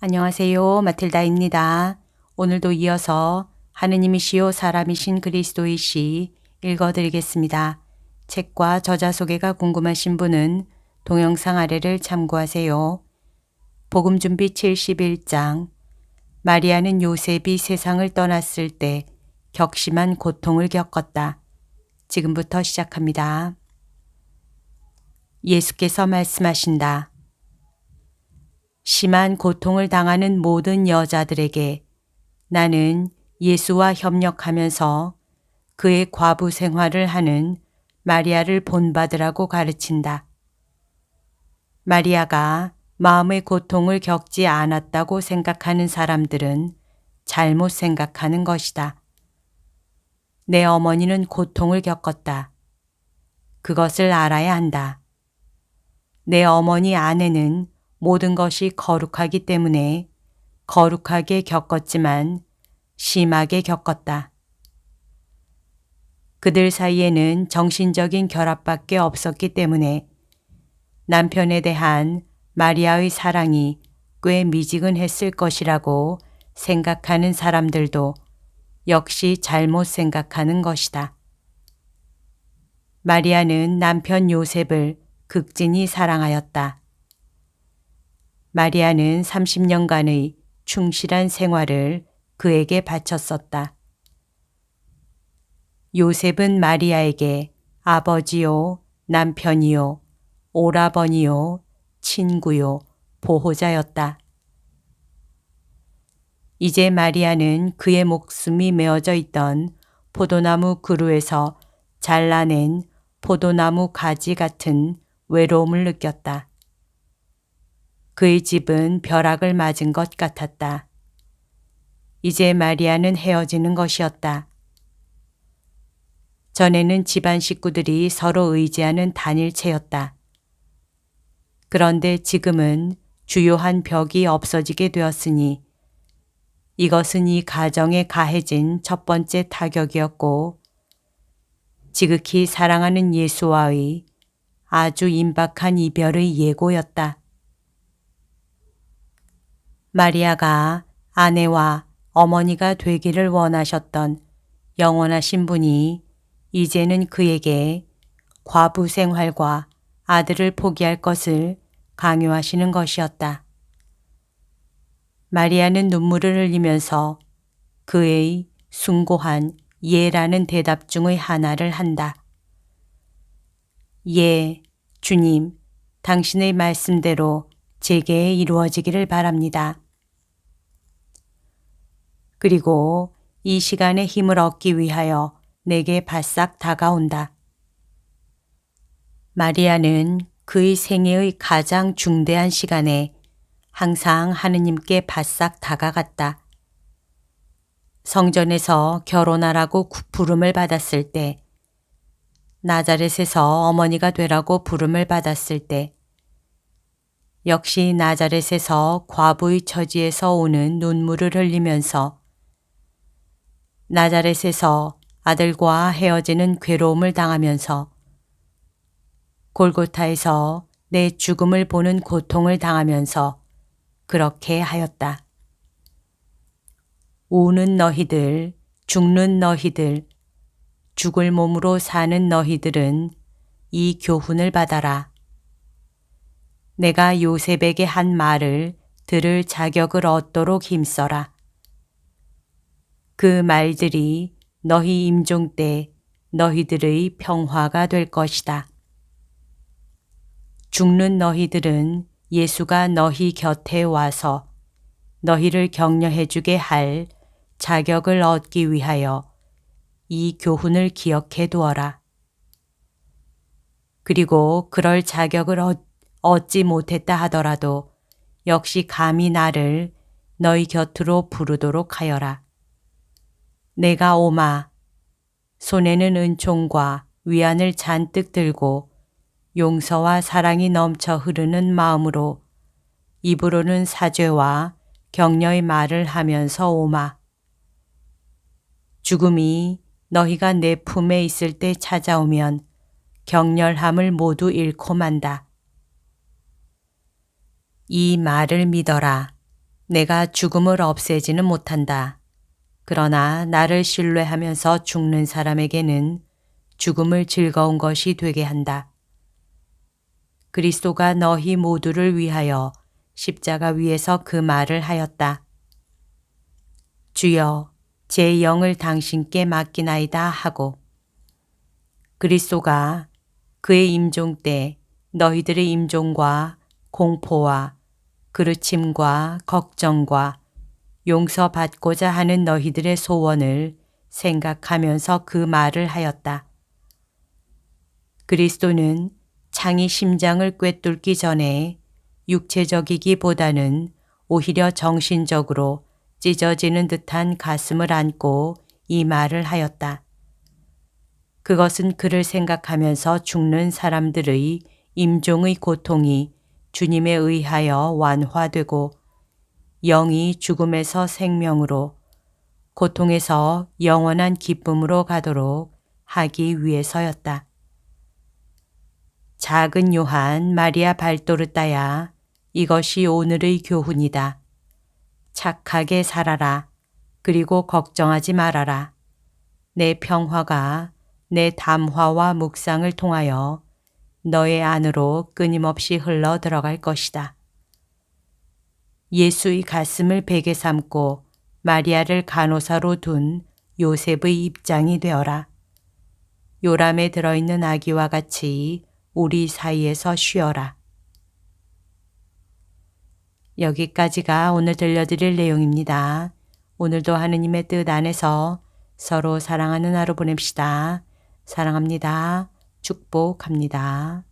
안녕하세요. 마틸다입니다. 오늘도 이어서 하느님이시요 사람이신 그리스도이시 읽어드리겠습니다. 책과 저자 소개가 궁금하신 분은 동영상 아래를 참고하세요. 복음 준비 71장 마리아는 요셉이 세상을 떠났을 때 격심한 고통을 겪었다. 지금부터 시작합니다. 예수께서 말씀하신다. 심한 고통을 당하는 모든 여자들에게 나는 예수와 협력하면서 그의 과부 생활을 하는 마리아를 본받으라고 가르친다. 마리아가 마음의 고통을 겪지 않았다고 생각하는 사람들은 잘못 생각하는 것이다. 내 어머니는 고통을 겪었다. 그것을 알아야 한다. 내 어머니 안에는 모든 것이 거룩하기 때문에 거룩하게 겪었지만 심하게 겪었다. 그들 사이에는 정신적인 결합밖에 없었기 때문에 남편에 대한 마리아의 사랑이 꽤 미지근했을 것이라고 생각하는 사람들도 역시 잘못 생각하는 것이다. 마리아는 남편 요셉을 극진히 사랑하였다. 마리아는 30년간의 충실한 생활을 그에게 바쳤었다. 요셉은 마리아에게 아버지요, 남편이요, 오라버니요, 친구요, 보호자였다. 이제 마리아는 그의 목숨이 메어져 있던 포도나무 그루에서 잘라낸 포도나무 가지 같은 외로움을 느꼈다. 그의 집은 벼락을 맞은 것 같았다. 이제 마리아는 헤어지는 것이었다. 전에는 집안 식구들이 서로 의지하는 단일체였다. 그런데 지금은 주요한 벽이 없어지게 되었으니 이것은 이 가정에 가해진 첫 번째 타격이었고 지극히 사랑하는 예수와의 아주 임박한 이별의 예고였다. 마리아가 아내와 어머니가 되기를 원하셨던 영원하신 분이 이제는 그에게 과부 생활과 아들을 포기할 것을 강요하시는 것이었다. 마리아는 눈물을 흘리면서 그의 숭고한 예라는 대답 중의 하나를 한다. 예, 주님, 당신의 말씀대로 제게 이루어지기를 바랍니다. 그리고 이 시간에 힘을 얻기 위하여 내게 바싹 다가온다. 마리아는 그의 생애의 가장 중대한 시간에 항상 하느님께 바싹 다가갔다. 성전에서 결혼하라고 부름을 받았을 때, 나자렛에서 어머니가 되라고 부름을 받았을 때, 역시 나자렛에서 과부의 처지에서 오는 눈물을 흘리면서 나자렛에서 아들과 헤어지는 괴로움을 당하면서 골고타에서 내 죽음을 보는 고통을 당하면서 그렇게 하였다. 우는 너희들, 죽는 너희들, 죽을 몸으로 사는 너희들은 이 교훈을 받아라. 내가 요셉에게 한 말을 들을 자격을 얻도록 힘써라. 그 말들이 너희 임종 때 너희들의 평화가 될 것이다. 죽는 너희들은 예수가 너희 곁에 와서 너희를 격려해 주게 할 자격을 얻기 위하여 이 교훈을 기억해 두어라. 그리고 그럴 자격을 얻, 얻지 못했다 하더라도 역시 감히 나를 너희 곁으로 부르도록 하여라. 내가 오마 손에는 은총과 위안을 잔뜩 들고 용서와 사랑이 넘쳐 흐르는 마음으로 입으로는 사죄와 격려의 말을 하면서 오마. 죽음이 너희가 내 품에 있을 때 찾아오면 격렬함을 모두 잃고 만다. 이 말을 믿어라. 내가 죽음을 없애지는 못한다. 그러나 나를 신뢰하면서 죽는 사람에게는 죽음을 즐거운 것이 되게 한다. 그리스도가 너희 모두를 위하여 십자가 위에서 그 말을 하였다. 주여, 제 영을 당신께 맡기나이다 하고 그리스도가 그의 임종 때 너희들의 임종과 공포와 그르침과 걱정과 용서받고자 하는 너희들의 소원을 생각하면서 그 말을 하였다. 그리스도는 창이 심장을 꿰뚫기 전에 육체적이기보다는 오히려 정신적으로 찢어지는 듯한 가슴을 안고 이 말을 하였다. 그것은 그를 생각하면서 죽는 사람들의 임종의 고통이 주님에 의하여 완화되고 영이 죽음에서 생명으로 고통에서 영원한 기쁨으로 가도록 하기 위해서였다. 작은 요한 마리아 발도르따야 이것이 오늘의 교훈이다. 착하게 살아라. 그리고 걱정하지 말아라. 내 평화가 내 담화와 묵상을 통하여 너의 안으로 끊임없이 흘러 들어갈 것이다. 예수의 가슴을 베개 삼고 마리아를 간호사로 둔 요셉의 입장이 되어라. 요람에 들어있는 아기와 같이 우리 사이에서 쉬어라. 여기까지가 오늘 들려드릴 내용입니다. 오늘도 하느님의 뜻 안에서 서로 사랑하는 하루 보냅시다. 사랑합니다. 축복합니다.